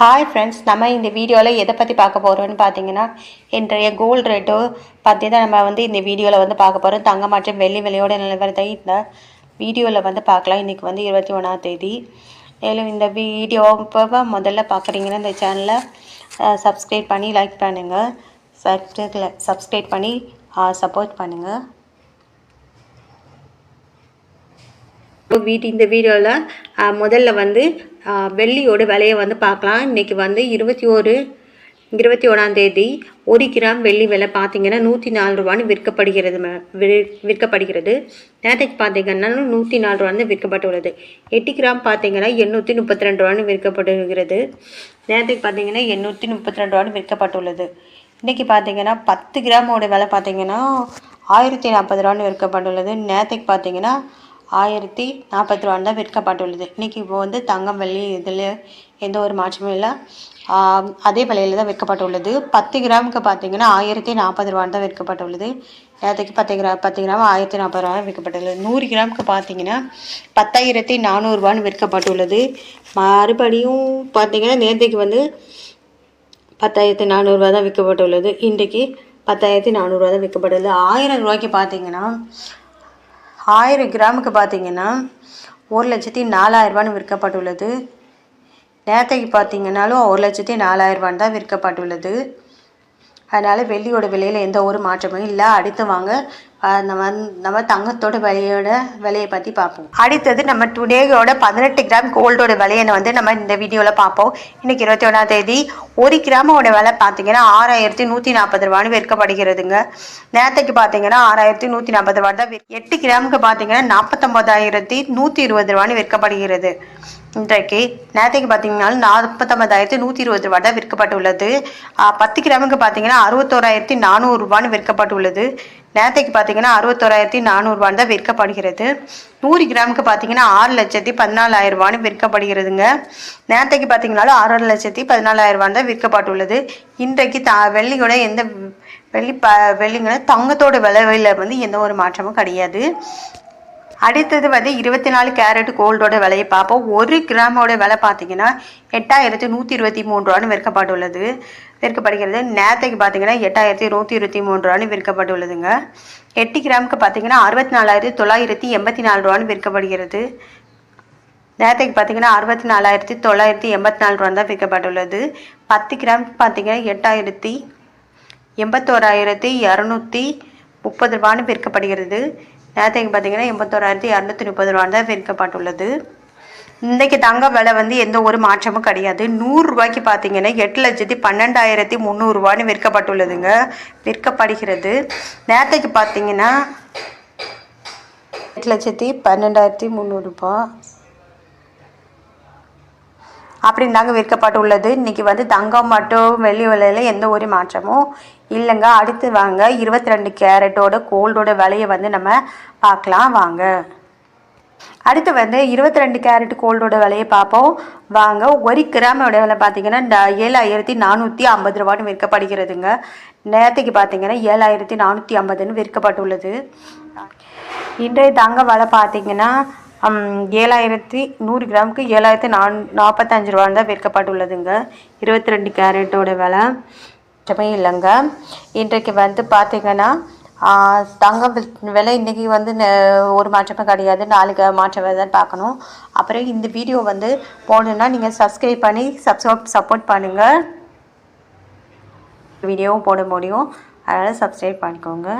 Hi friends நம்ம இந்த வீடியோவில் எதை பற்றி பார்க்க போகிறோம்னு பார்த்தீங்கன்னா இன்றைய கோல்டு ரேட்டோ பற்றி தான் நம்ம வந்து இந்த வீடியோவில் வந்து பார்க்க போகிறோம் தங்க மற்றும் வெள்ளி விலையோட நிலவரத்தை இந்த வீடியோவில் வந்து பார்க்கலாம். இன்றைக்கி வந்து இருபத்தி ஒன்றாம் தேதி. மேலும் இந்த வீடியோ இப்போ முதல்ல பார்க்குறீங்கன்னா இந்த சேனலை சப்ஸ்கிரைப் பண்ணி லைக் பண்ணுங்கள் சப்ஸ்கிரைப் சப்ஸ்கிரைப் பண்ணி சப்போர்ட் பண்ணுங்கள் வீட்டு இந்த வீடியோவில் முதல்ல வந்து வெள்ளியோட விலையை வந்து பார்க்கலாம். இன்றைக்கி வந்து இருபத்தி ஒரு இருபத்தி ஒன்றாந்தேதி ஒரு கிராம் வெள்ளி விலை பார்த்தீங்கன்னா நூற்றி நாலு ரூபான்னு விற்கப்படுகிறது வி- விற்கப்படுகிறது. நேற்றைக்கு பார்த்தீங்கன்னா நூற்றி நாலு ரூபான்னு விற்கப்பட்டுள்ளது. எட்டு கிராம் பார்த்தீங்கன்னா எண்ணூற்றி முப்பத்தி ரெண்டு ரூபான்னு விற்கப்படுகிறது. நேற்றைக்கு பார்த்தீங்கன்னா எண்ணூற்றி முப்பத்தி ரெண்டு ரூபான்னு விற்கப்பட்டுள்ளது. இன்றைக்கி பார்த்தீங்கன்னா பத்து கிராமோட விலை பார்த்தீங்கன்னா ஆயிரத்தி நாற்பது ரூபான்னு விற்கப்பட்டுள்ளது. நேற்றைக்கு பார்த்தீங்கன்னா ஆயிரத்தி நாற்பத்தி ரூபான்னு தான் விற்கப்பட்டுள்ளது. இன்றைக்கி இப்போ வந்து தங்கம் வெள்ளி இதில் எந்த ஒரு மாற்றமும் இல்லை. அதே விலையில் தான் விற்கப்பட்டுள்ளது. பத்து கிராமுக்கு பார்த்தீங்கன்னா ஆயிரத்தி நாற்பது ரூபான்னு தான் விற்கப்பட்டுள்ளது. நேரத்துக்கு பத்து கிராம் பத்து கிராம் ஆயிரத்தி நாற்பது ரூபா விற்கப்பட்டுள்ளது. நூறு கிராமுக்கு பார்த்தீங்கன்னா பத்தாயிரத்தி நானூறுரூவான்னு விற்கப்பட்டுள்ளது. மறுபடியும் பார்த்தீங்கன்னா நேரத்துக்கு வந்து பத்தாயிரத்தி நானூறுரூவா தான் விற்கப்பட்டுள்ளது. இன்றைக்கு பத்தாயிரத்தி நானூறுரூவா தான் விற்கப்பட்டுள்ளது. ஆயிரம் ரூபாய்க்கு பார்த்தீங்கன்னா ஆயிரம் கிராமுக்கு பார்த்தீங்கன்னா ஒரு லட்சத்தி நாலாயிரரூபான்னு விற்கப்பட்டுள்ளது. நேரத்தைக்கு பார்த்தீங்கன்னாலும் ஒரு லட்சத்தி நாலாயிரரூபான்னு தான் விற்கப்பட்டுள்ளது. அதனால் வெள்ளியோட விலையில் எந்த ஒரு மாற்றமும் இல்லை. அடுத்து வாங்க நம்ம நம்ம தங்கத்தோட விலையோட விலையை பற்றி பார்ப்போம். அடுத்தது நம்ம டுடேயோட பதினெட்டு கிராம் கோல்டோட விலையை வந்து நம்ம இந்த வீடியோவில் பார்ப்போம். இன்னைக்கு இருபத்தி ஒன்றாம் தேதி ஒரு கிராமோட விலை பார்த்தீங்கன்னா ஆறாயிரத்தி நூற்றி நாற்பது ரூபான்னு விற்கப்படுகிறதுங்க. நேரத்துக்கு பார்த்தீங்கன்னா ஆறாயிரத்தி நூற்றி நாற்பது ரூபா தான் எட்டு கிராமுக்கு பார்த்தீங்கன்னா நாற்பத்தொம்பதாயிரத்தி நூற்றி இருபது ரூபான்னு விற்கப்படுகிறது. இன்றைக்கு நேரத்துக்கு பார்த்தீங்கன்னா நாற்பத்தொம்பதாயிரத்தி நூற்றி இருபது ரூபா தான் விற்கப்பட்டுள்ளது. பத்து கிராமுக்கு பார்த்தீங்கன்னா அறுபத்தோராயிரத்தி நானூறுரூபான்னு விற்கப்பட்டுள்ளது. நேரத்துக்கு பார்த்தீங்கன்னா அறுபத்தோராயிரத்தி நானூறுபான் தான் விற்கப்படுகிறது. நூறு கிராமுக்கு பார்த்தீங்கன்னா ஆறு லட்சத்தி பதினாலாயிரம் ரூபான்னு விற்கப்படுகிறதுங்க. நேரத்துக்கு பார்த்தீங்கன்னாலும் ஆறரை லட்சத்தி பதினாலாயிரம் ரூபான் தான் விற்கப்பட்டுள்ளது. இன்றைக்கு த வெள்ளியோட எந்த வெள்ளி ப வெள்ளிங்கிற தங்கத்தோட விலையில் வந்து எந்த ஒரு மாற்றமும் கிடையாது. அடுத்தது வந்து இருபத்தி நாலு கேரட் கோல்டோட விலையை பார்ப்போம். ஒரு கிராமோட விலை பார்த்தீங்கன்னா எட்டாயிரத்தி நூற்றி இருபத்தி மூணு ரூபான்னு விற்கப்பட்டுள்ளது. விற்கப்படுகிறது. நேற்றுக்கு பார்த்தீங்கன்னா எட்டாயிரத்தி நூற்றி இருபத்தி மூணு ரூபான்னு விற்கப்பட்டுள்ளதுங்க. எட்டு கிராமுக்கு பார்த்தீங்கன்னா அறுபத்தி நாலாயிரத்தி தொள்ளாயிரத்தி எண்பத்தி நாலு ரூபான்னு விற்கப்படுகிறது. நேரத்துக்கு பார்த்தீங்கன்னா அறுபத்தி நாலாயிரத்தி தொள்ளாயிரத்தி எண்பத்தி நாலு ரூபா தான் விற்கப்பட்டுள்ளது. பத்து கிராமுக்கு பார்த்தீங்கன்னா எட்டாயிரத்தி எண்பத்தோராயிரத்தி இரநூத்தி முப்பது ரூபான்னு விற்கப்படுகிறது. நேரத்துக்கு பார்த்தீங்கன்னா எண்பத்தோராயிரத்தி இரநூத்தி முப்பது ரூபான்னு தான் விற்கப்பட்டுள்ளது. இன்றைக்கி தங்க விலை வந்து எந்த ஒரு மாற்றமும் கிடையாது. நூறுரூவாய்க்கு பார்த்தீங்கன்னா எட்டு லட்சத்தி பன்னெண்டாயிரத்தி முந்நூறுரூவான்னு விற்கப்பட்டுள்ளதுங்க. விற்கப்படுகிறது. நேரத்துக்கு பார்த்தீங்கன்னா எட்டு லட்சத்தி பன்னெண்டாயிரத்தி முந்நூறுரூபா அப்படின்னு தாங்க விற்கப்பட்டுள்ளது. இன்றைக்கி வந்து தங்கம் மட்டும் வெள்ளி விலையில் எந்த ஒரு மாற்றமும் இல்லைங்க. அடுத்து வாங்க இருபத்தி ரெண்டு கேரட்டோட கோல்டோட விலையை வந்து நம்ம பார்க்கலாம். வாங்க. அடுத்து வந்து இருபத்தி ரெண்டு கேரட் கோல்டோட விலையை பார்ப்போம். வாங்க ஒரு கிராமோட விலை பார்த்தீங்கன்னா இந்த ஏழாயிரத்தி நானூற்றி ஐம்பது ரூபான்னு விற்கப்படுகிறதுங்க. நேரத்துக்கு பார்த்தீங்கன்னா ஏழாயிரத்தி நானூற்றி ஐம்பதுன்னு விற்கப்பட்டுள்ளது. இன்றைய தங்க விலை பார்த்தீங்கன்னா ஏழாயிரத்தி நூறு கிராமுக்கு ஏழாயிரத்தி நான் நாற்பத்தஞ்சு ரூபான்னு தான் விற்கப்பட்டுள்ளதுங்க. இருபத்தி ரெண்டு கேரட்டோட விலை. இல்லைங்க. இன்றைக்கு வந்து பார்த்தீங்கன்னா தங்கம் விலை இன்றைக்கி வந்து ஒரு மாற்றமே கிடையாது. நாளைக்கு மாற்றம் தான் பார்க்கணும். அப்புறம் இந்த வீடியோ வந்து போடணுன்னா நீங்கள் சப்ஸ்கிரைப் பண்ணி சப்ஸ்கிரைப் சப்போர்ட் பண்ணுங்கள் வீடியோவும் போட முடியும். அதனால் சப்ஸ்கிரைப் பண்ணிக்கோங்க.